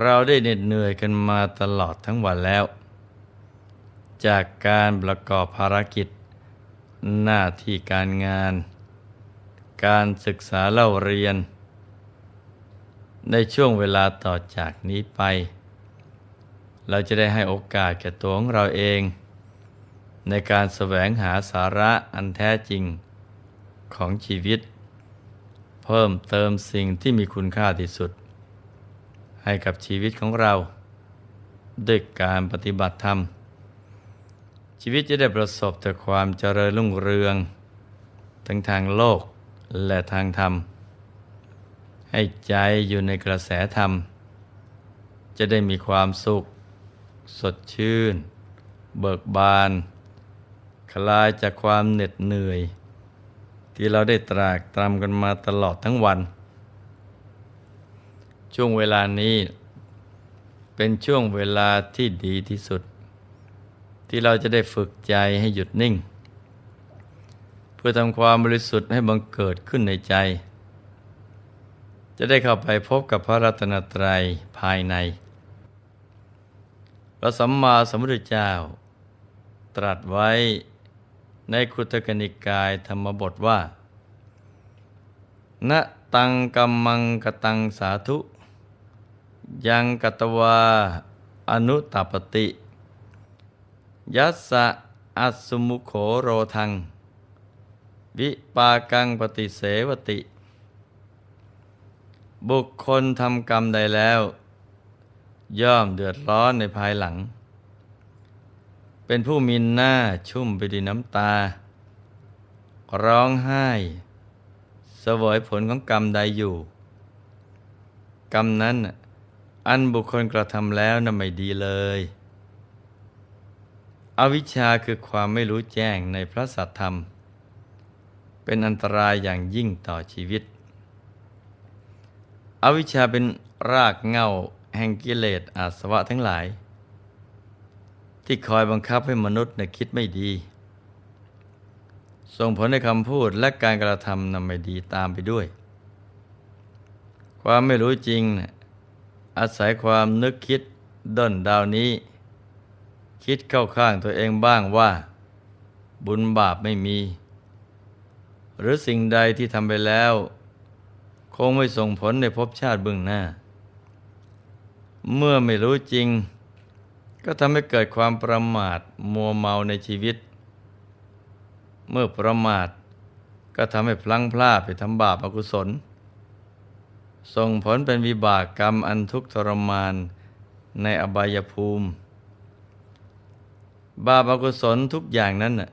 เราได้เหน็ดเหนื่อยกันมาตลอดทั้งวันแล้ว จากการประกอบภารกิจ หน้าที่การงาน การศึกษาเล่าเรียน ในช่วงเวลาต่อจากนี้ไป เราจะได้ให้โอกาสแก่ตัวของเราเอง ในการแสวงหาสาระอันแท้จริงของชีวิต เพิ่มเติมสิ่งที่มีคุณค่าที่สุด ให้กับชีวิตของเรา ด้วยการปฏิบัติธรรม ชีวิตจะได้ประสบแต่ความเจริญรุ่งเรือง ทั้งทางโลกและทางธรรม ให้ใจอยู่ในกระแสธรรม จะได้มีความสุข สดชื่น เบิกบาน คลายจากความเหน็ดเหนื่อย ที่เราได้ตรากตรำกันมาตลอดทั้งวัน ช่วงเวลานี้ เป็นช่วงเวลาที่ดีที่สุด ที่เราจะได้ฝึกใจให้หยุดนิ่ง เพื่อทำความบริสุทธิ์ให้บังเกิดขึ้นในใจ จะได้เข้าไปพบกับพระรัตนตรัยภายใน พระสัมมาสัมพุทธเจ้า ตรัสไว้ในคุตกนิกายธรรมบทว่าณตังกัมมังกตังสาธุ ยังกตวา อนุตปติ ยัสสะอัสุมุโขโรทัง วิปากังปฏิเสวติ บุคคลทำกรรมใดแล้ว ย่อมเดือดร้อนในภายหลัง เป็นผู้มีหน้าชุ่มไปด้วยน้ำตา ร้องไห้เสวยผลของกรรมใดอยู่ กรรมนั้นน่ะ อันบุคคลกระทำแล้วน่ะไม่ดีเลย อวิชชาคือความไม่รู้แจ้งในพระสัทธรรม เป็นอันตรายอย่างยิ่งต่อชีวิต อวิชชาเป็นรากเหง้าแห่งกิเลสอาสวะทั้งหลาย ที่คอยบังคับให้มนุษย์น่ะคิดไม่ดี ส่งผลในคำพูดและการกระทำนำไม่ดีตามไปด้วย ความไม่รู้จริงน่ะ อาศัยความนึกคิดด้นดาวนี้ คิดเข้าข้างตัวเองบ้างว่า บุญบาปไม่มี หรือสิ่งใดที่ทำไปแล้ว คงไม่ส่งผลในภพชาติเบื้องหน้า เมื่อไม่รู้จริง ก็ทำให้เกิดความประมาทมัวเมาในชีวิต เมื่อประมาทก็ทำให้พลั้งพลาดไปทำบาปอกุศล ส่งผลเป็นวิบากกรรมอันทุกทรมานในอบายภูมิ บาปอกุศลทุกอย่างนั้นน่ะ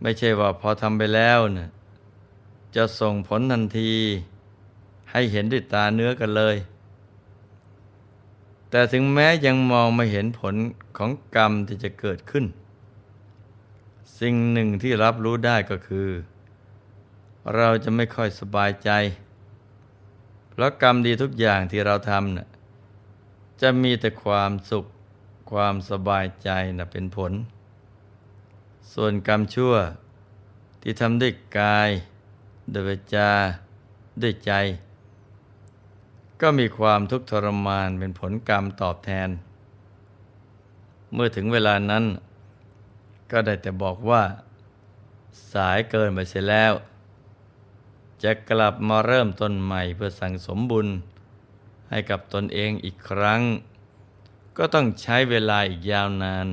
ไม่ใช่ว่าพอทำไปแล้วน่ะจะส่งผลทันทีให้เห็นด้วยตาเนื้อกันเลย แต่ถึงแม้ยังมองไม่เห็นผลของกรรมที่จะเกิดขึ้น สิ่งหนึ่งที่รับรู้ได้ก็คือ เราจะไม่ค่อยสบายใจ เพราะกรรมดีทุกอย่างที่เราทำน่ะจะมีแต่ความสุขความสบายใจนะเป็นผล ส่วนกรรมชั่วที่ทำด้วยกายด้วยจาด้วยใจ ก็มีความทุกข์ทรมานเป็นผลกรรมตอบแทน เมื่อถึงเวลานั้น ก็ได้แต่บอกว่า สายเกินไปเสียแล้ว จะกลับมาเริ่มต้นใหม่เพื่อสั่งสมบุญ ให้กับตนเองอีกครั้ง ก็ต้องใช้เวลาอีกยาวนาน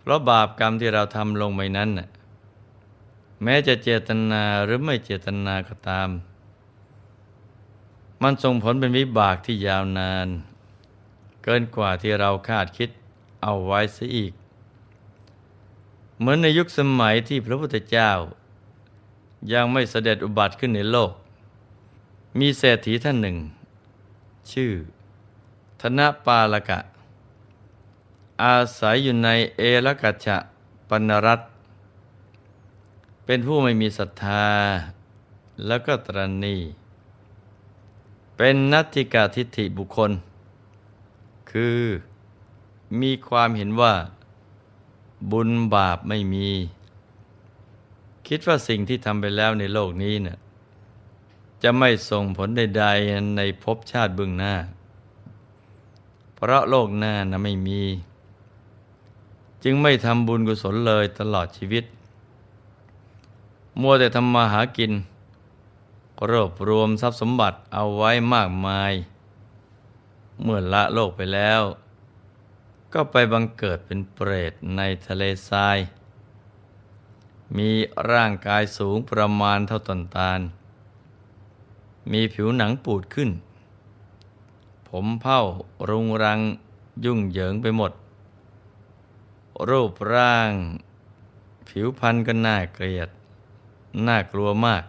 เพราะบาปกรรมที่เราทำลงไปนั้นแม้จะเจตนาหรือไม่เจตนาก็ตาม มันส่งผลเป็นวิบากที่ยาวนาน เกินกว่าที่เราคาดคิดเอาไว้ซะอีก เหมือนในยุคสมัยที่พระพุทธเจ้า ยังไม่เสด็จอุบัติขึ้นในโลก มีเศรษฐีท่านหนึ่ง ชื่อ ธนปาลกะ อาศัยอยู่ในเอรกัจฉะปนรัตเป็นผู้ไม่มีศรัทธา แล้วก็ตรณีเป็นนัตถิกาทิฏฐิบุคคล คือมีความเห็นว่า บุญบาปไม่มี คิดว่าสิ่งที่ทำไปแล้วในโลกนี้เนี่ยจะไม่ส่งผลใดๆในภพชาติเบื้องหน้า เพราะโลกหน้านะไม่มี จึงไม่ทำบุญกุศลเลยตลอดชีวิต มัวแต่ทำมาหากินรวบรวมทรัพย์สมบัติเอาไว้มากมาย เมื่อละโลกไปแล้ว ก็ไปบังเกิดเป็นเปรตในทะเลทราย มีร่างกายสูงประมาณเท่าต้นตาล มีผิวหนังปูดขึ้น ผมเผ้ารุงรังยุ่งเหยิงไปหมด รูปร่าง ผิวพรรณก็น่าเกลียด น่ากลัวมาก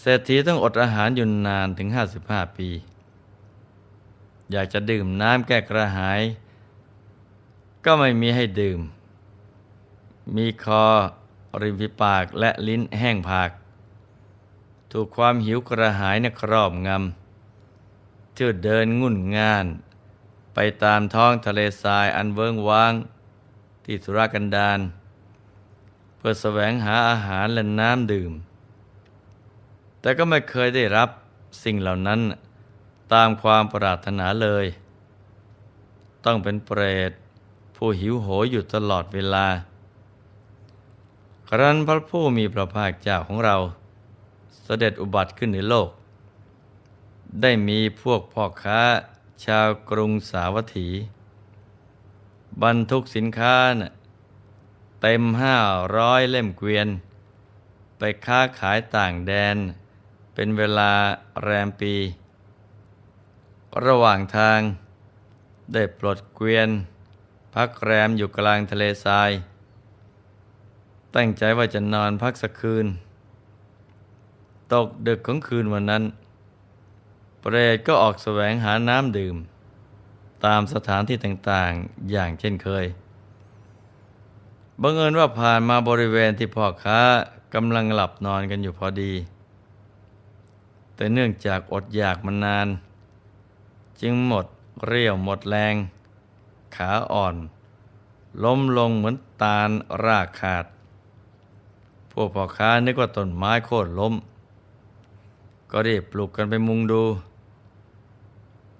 เศรษฐีต้องอดอาหารอยู่นานถึง 55 ปี อยากจะดื่มน้ำแก้กระหาย ก็ไม่มีให้ดื่ม มีคอ ริมฝีปากและลิ้นแห้งผาก ถูกความหิวกระหายนะครอบงำที่เดินงุ่นง่าน ไปตามท้องทะเลทรายอันเวิ้งว้างที่สุรากันดารเพื่อแสวงหาอาหารและน้ำดื่ม แต่ก็ไม่เคยได้รับสิ่งเหล่านั้นตามความปรารถนาเลย ต้องเป็นเปรตผู้หิวโหยอยู่ตลอดเวลา ครั้นพระผู้มีพระภาคเจ้าของเราเสด็จอุบัติขึ้นในโลก ได้มีพวกพ่อค้าชาวกรุงสาวัตถี บรรทุกสินค้าน่ะเต็มห้าร้อยเล่มเกวียน ไปค้าขายต่างแดน เป็นเวลาแรมปี ระหว่างทางได้ปลดเกวียน พักแรมอยู่กลางทะเลทราย ตั้งใจว่าจะนอนพักสักคืน ตกดึกของคืนวันนั้น เปรตก็ออกแสวงหาน้ำดื่ม ตามสถานที่ต่างๆอย่างเช่นเคย บังเอิญว่าผ่านมาบริเวณที่พ่อค้ากำลังหลับนอนกันอยู่พอดี แต่เนื่องจากอดอยากมานาน จึงหมดเรี่ยวหมดแรง ขาอ่อน ล้มลงเหมือนตาลรากขาด พวกพ่อค้านึกว่าต้นไม้โค่นล้ม ก็รีบปลุกกันไปมุงดู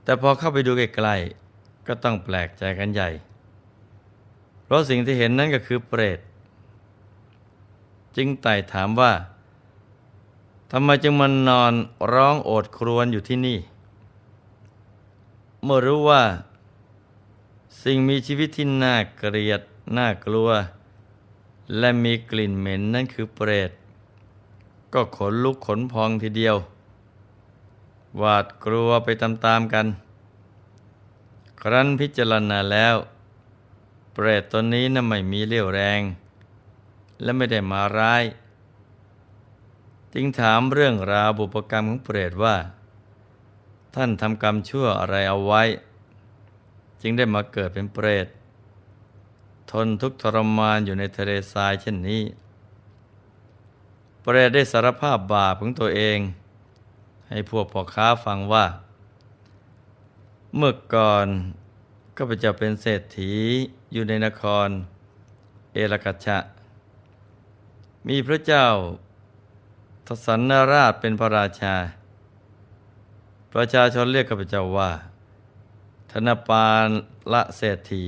แต่พอเข้าไปดูใกล้ๆก็ต้องแปลกใจกันใหญ่ เพราะสิ่งที่เห็นนั่นก็คือเปรต จึงไต่ถามว่าทำไมจึงมานอนร้องโอดครวญอยู่ที่นี่ เมื่อรู้ว่า สิ่งมีชีวิตที่น่าเกลียด น่ากลัว และมีกลิ่นเหม็นนั่นคือเปรต ก็ขนลุกขนพองทีเดียว หวาดกลัวไปตามๆกัน ครั้นพิจารณาแล้ว เปรตตนนี้น่ะไม่มีเรี่ยวแรง และไม่ได้มาร้าย จึงถามเรื่องราวบุพกรรมของเปรตว่า ท่านทำกรรมชั่วอะไรเอาไว้ จึงได้มาเกิดเป็นเปรต ทนทุกข์ทรมานอยู่ในทะเลทรายเช่นนี้ เปรตได้สารภาพบาปของตัวเอง ให้พวกพ่อค้าฟังว่า เมื่อก่อนก็พระเจ้าเป็นเศรษฐีอยู่ในนคร เอลกัชชะมีพระเจ้าทสันราชเป็นพระราชา ประชาชนเรียกข้าพเจ้าว่า ธนปาละเศรษฐี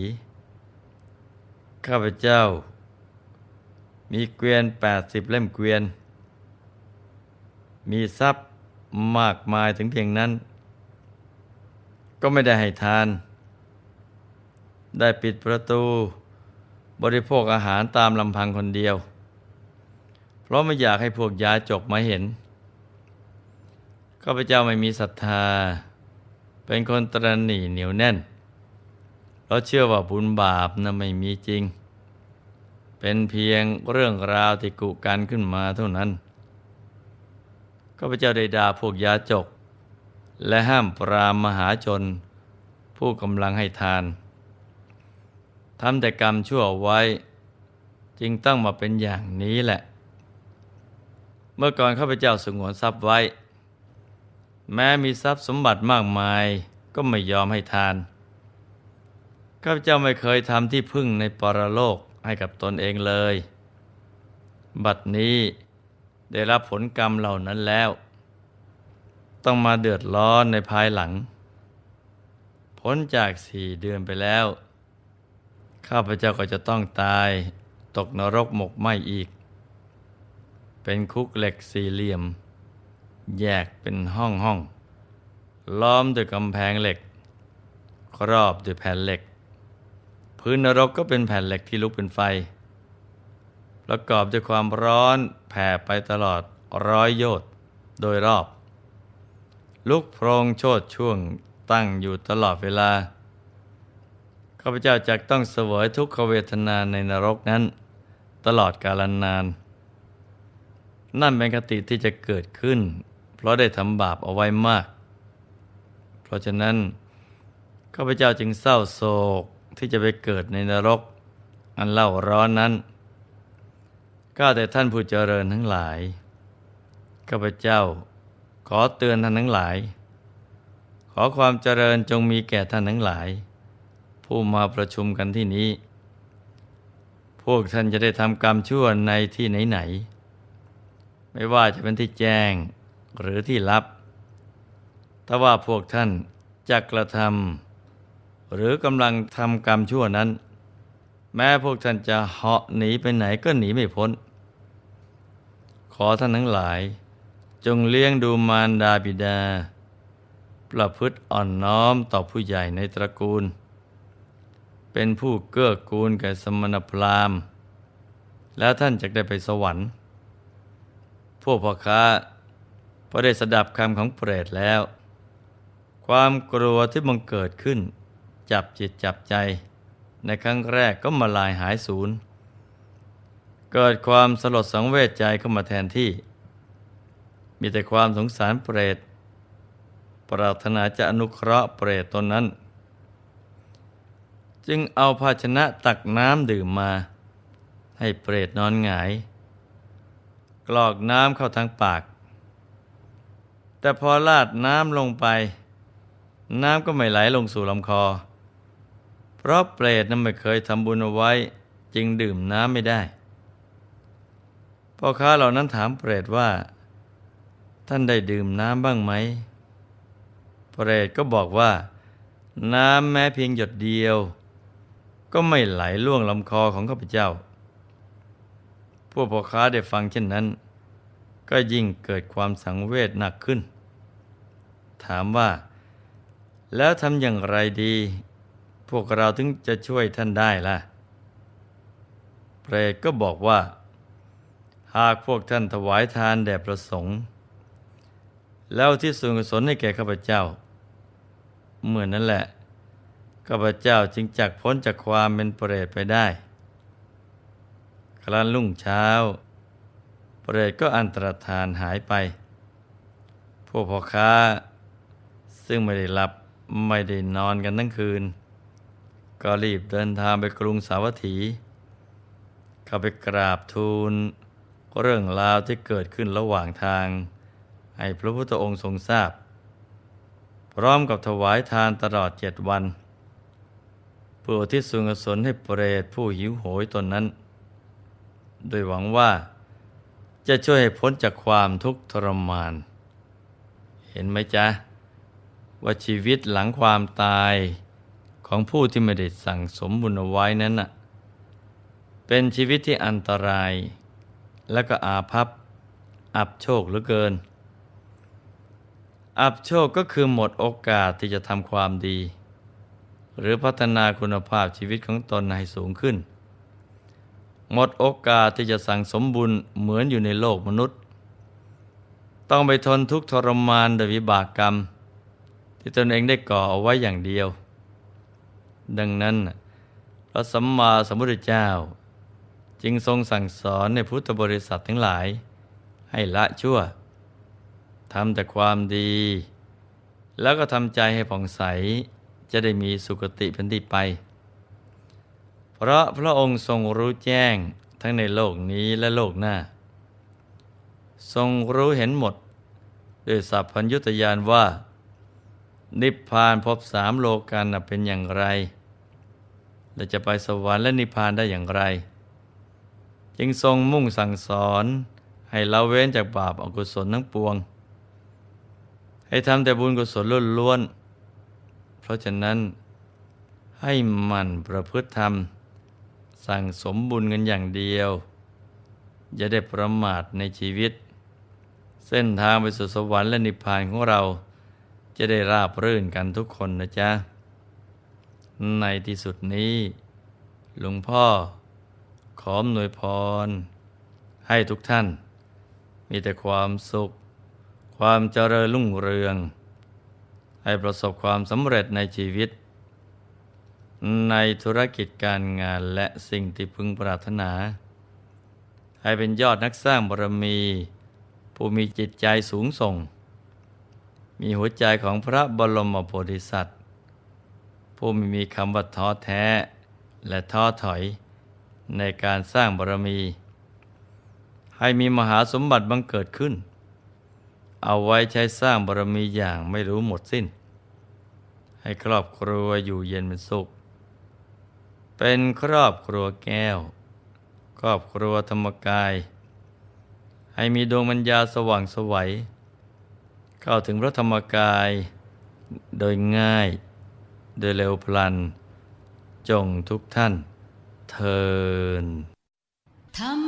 ข้าพเจ้า มีเกวียนแปดสิบเล่มเกวียน มีทรัพย์มากมายถึงเพียงนั้น ก็ไม่ได้ให้ทาน ได้ปิดประตู บริโภคอาหารตามลำพังคนเดียว เพราะไม่อยากให้พวกยาจกมาเห็นข้าพเจ้าไม่มีศรัทธา เป็นคนตรณีเหนียวแน่น เราเชื่อว่าบุญบาปนะไม่มีจริง เป็นเพียงเรื่องราวที่กุกันขึ้นมาเท่านั้นข้าพเจ้าได้ด่าพวกยาจก และห้ามปรามมหาชน ผู้กำลังให้ทานทำแต่กรรมชั่วไว้ จึงต้องมาเป็นอย่างนี้แหละ เมื่อก่อนข้าพเจ้าสงวนทรัพย์ไว้ แม้มีทรัพย์สมบัติมากมายก็ไม่ยอมให้ทาน ข้าพเจ้าไม่เคยทำที่พึ่งในปรโลก ให้กับตนเองเลย บัดนี้ได้รับผลกรรมเหล่านั้นแล้ว ต้องมาเดือดร้อนในภายหลัง พ้นจากสี่เดือนไปแล้ว ข้าพเจ้าก็จะต้องตายตกนรกหมกไหมอีก เป็นคุกเหล็กสี่เหลี่ยม แยกเป็นห้องห้องล้อมด้วยกำแพงเหล็ก ครอบด้วยแผ่นเหล็ก พื้นนรกก็เป็นแผ่นเหล็กที่ลุกเป็นไฟ ประกอบด้วยความร้อนแผ่ไปตลอดร้อยโยชน์โดยรอบ ลุกโพรงโชดช่วงตั้งอยู่ตลอดเวลาข้าพเจ้าจะต้องเสวยทุกขเวทนาในนรกนั้น ตลอดกาลนาน นั่นเป็นคติที่จะเกิดขึ้น เพราะได้ทำบาปเอาไว้มาก เพราะฉะนั้นข้าพเจ้าจึงเศร้าโศก ที่จะไปเกิดในนรก อันเล่าร้อนนั้นก็แต่ท่านผู้เจริญทั้งหลายข้าพเจ้า ขอเตือนท่านทั้งหลาย ขอความเจริญจงมีแก่ท่านทั้งหลาย ผู้มาประชุมกันที่นี้ พวกท่านจะได้ทำกรรมชั่วในที่ไหนๆไม่ว่าจะเป็นที่แจ้งหรือที่ลับถ้าว่าพวกท่านจะกระทำ หรือกำลังทำกรรมชั่วนั้น แม้พวกท่านจะเหาะหนีไปไหนก็หนีไม่พ้น ขอท่านทั้งหลาย จงเลี้ยงดูมารดาบิดา ประพฤติอ่อนน้อมต่อผู้ใหญ่ในตระกูล เป็นผู้เกื้อกูลแก่สมณพราหมณ์ แล้วท่านจะได้ไปสวรรค์ พวกพ่อค้าพอได้สดับคำของเปรตแล้ว ความกลัวที่บังเกิดขึ้น จับจิตจับใจ ในครั้งแรกก็มาลายหายสูญเกิดความสลดสังเวชใจเข้ามาแทนที่ มีแต่ความสงสารเปรตปรารถนาจะอนุเคราะห์เปรตตนนั้น จึงเอาภาชนะตักน้ำดื่มมา ให้เปรตนอนหงาย กรอกน้ำเข้าทางปาก แต่พอลาดน้ำลงไป น้ำก็ไม่ไหลลงสู่ลำคอ เพราะเปรตนั้นไม่เคยทำบุญเอาไว้ จึงดื่มน้ำไม่ได้พ่อค้าเหล่านั้นถามเปรตว่า ท่านได้ดื่มน้ำบ้างไหมเปรตก็บอกว่า น้ำแม้เพียงหยดเดียว ก็ไม่ไหลล่วงลำคอของข้าพเจ้า พวกพ่อค้าได้ฟังเช่นนั้น ก็ยิ่งเกิดความสังเวชหนักขึ้น ถามว่า แล้วทำอย่างไรดี พวกเราถึงจะช่วยท่านได้ล่ะ เปรตก็บอกว่า หากพวกท่านถวายทานแด่ประสงค์ แล้วที่ส่วนกุศลให้แก่ข้าพเจ้า เหมือนนั้นแหละ ข้าพเจ้าจึงจักพ้นจากความเป็นเปรตไปได้ ครั้นรุ่งเช้า เปรตก็อันตรธานหายไป พวกพ่อค้า ซึ่งไม่ได้หลับไม่ได้นอนกันทั้งคืน ก็รีบเดินทางไปกรุงสาวัตถี เข้าไปกราบทูลเรื่องราวที่เกิดขึ้นระหว่างทาง ให้พระพุทธองค์ทรงทราบ พร้อมกับถวายทานตลอดเจ็ดวันเพื่อที่สุงสนให้เปรตผู้หิวโหยตนนั้น โดยหวังว่าจะช่วยให้พ้นจากความทุกข์ทรมาน เห็นไหมจ๊ะ ว่าชีวิตหลังความตาย ของผู้ที่ไม่ได้สั่งสมบุญเอาไว้นั้นน่ะเป็นชีวิตที่อันตราย และก็อาภัพ อับโชคเหลือเกิน อับโชคก็คือหมดโอกาสที่จะทำความดี หรือพัฒนาคุณภาพชีวิตของตนให้สูงขึ้น หมดโอกาสที่จะสั่งสมบุญเหมือนอยู่ในโลกมนุษย์ ต้องไปทนทุกข์ทรมานโดยวิบากกรรม ที่ตนเองได้ก่อเอาไว้อย่างเดียว ดังนั้นพระสัมมาสัมพุทธเจ้า จึงทรงสั่งสอนในพุทธบริษัททั้งหลาย ให้ละชั่วทำแต่ความดี แล้วก็ทำใจให้ผ่องใสจะได้มีสุคติเป็นที่ไป เพราะพระองค์ทรงรู้แจ้งทั้งในโลกนี้และโลกหน้า ทรงรู้เห็นหมดด้วยสัพพัญญุตยานว่า นิพพานพบสามโลกันเป็นอย่างไร และจะไปสวรรค์และนิพพานได้อย่างไร จึงทรงมุ่งสั่งสอนให้เราเว้นจากบาปอกุศลทั้งปวง ให้ทำแต่บุญกุศลล้วนๆ เพราะฉะนั้นให้มันประพฤติธรรม สั่งสมบุญกันอย่างเดียว อย่าได้ประมาทในชีวิต เส้นทางไปสู่สวรรค์และนิพพานของเราจะได้ราบรื่นกันทุกคนนะจ๊ะ ในที่สุดนี้ หลวงพ่อ ขออำนวยพร ให้ทุกท่าน มีแต่ความสุข ความเจริญรุ่งเรือง ให้ประสบความสำเร็จในชีวิต ในธุรกิจการงานและสิ่งที่พึงปรารถนา ให้เป็นยอดนักสร้างบารมี ผู้มีจิตใจสูงส่ง มีหัวใจของพระบรมโพธิสัตว ผู้ไม่มีคำว่าท้อแท้ และท้อถอยในการสร้างบารมี ให้มีมหาสมบัติบังเกิดขึ้น เอาไว้ใช้สร้างบารมีอย่างไม่รู้หมดสิ้น ให้ครอบครัวอยู่เย็นเป็นสุข เป็นครอบครัวแก้ว ครอบครัวธรรมกาย ให้มีดวงปัญญาสว่างสวัย เข้าถึงพระธรรมกายโดยง่าย โดยเร็วพลัน จงทุกท่านเทินธรร